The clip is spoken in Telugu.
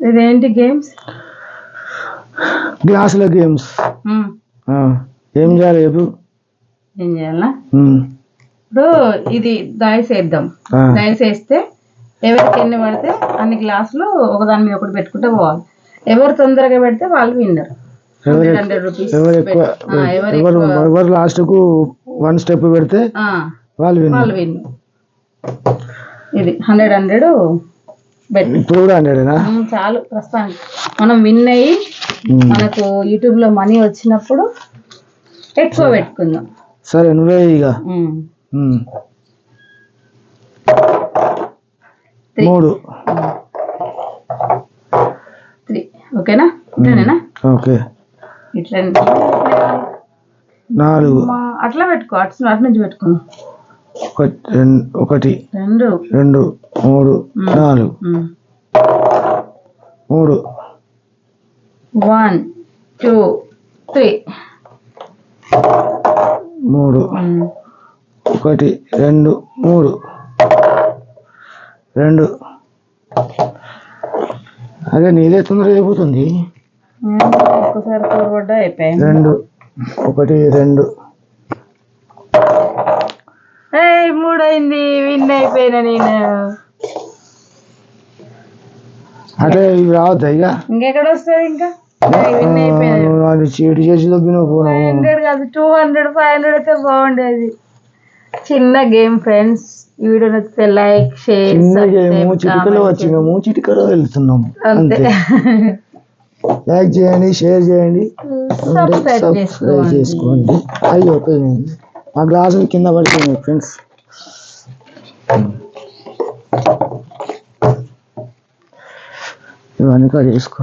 ఇదేంటి గేమ్స్ గ్లాసుల గేమ్స్ ఏం చేయాలి చెప్పు? ఏం చేయాలా? ఇప్పుడు ఇది దాయిస్ వేద్దాం. ఆ, దాయిస్ వేస్తే ఎవరికి ఎన్ని పడితే అన్ని గ్లాసులు ఒకదాని మీద ఒకటి పెట్టుకుంటే పోవాలి. ఎవరు తొందరగా పెడితే వాళ్ళు విన్నర్ హండ్రెడ్ రూపీస్ ఎవరు ఎక్కువ వన్ స్టెప్ పెడితే వాళ్ళు విన్ వాళ్ళు విన్ ఇది హండ్రెడ్ హండ్రెడ్ బెట్ ఇప్పుడు కూడా హండ్రెడేనా చాలు ప్రస్తుతానికి. మనం విన్ అయ్యి మనకు యూట్యూబ్లో మనీ వచ్చినప్పుడు ఎక్కువ పెట్టుకుందాం. సరే నువ్వే ఇక. మూడు. త్రీ ఓకేనా ఇట్లనేనా? ఓకే. ఇట్లా నాలుగు. అట్లా పెట్టుకో అటు అటు నుంచి పెట్టుకో. ఒకటి రెండు రెండు. మూడు. నాలుగు. మూడు. One two three. మూడు. ఒకటి రెండు మూడు. రెండు. అదే నీదే తొందరగా అయిపోతుంది. ఒక్కసారి రెండు. ఒకటి రెండు. ఏయ్, మూడు అయింది విన్ అయిపోయినా నేను. అంటే ఇవి రావద్దా ఇక? ఇంకెక్కడ వస్తుంది ఇంకా అది చీటి చేసి హండ్రెడ్ కాదు టూ హండ్రెడ్ ఫైవ్ హండ్రెడ్ అయితే బాగుండేది. చిన్న గేమ్ ఫ్రెండ్స్. ఈ వీడియో నచ్చితే లైక్ షేర్ చిన్న గేము చిటికలో వచ్చినాము చిటికలో వెళ్తున్నాము అంతే. లైక్ చేయండి షేర్ చేయండి. సబ్స్క్రైబ్ సబ్స్క్రైబ్ చేసుకోండి. చేసుకోండి. అయ్యో పోయింది మా గ్లాసులు కింద పడిపోయినాయి ఫ్రెండ్స్ ఇవన్నీ కట్ చేసుకో.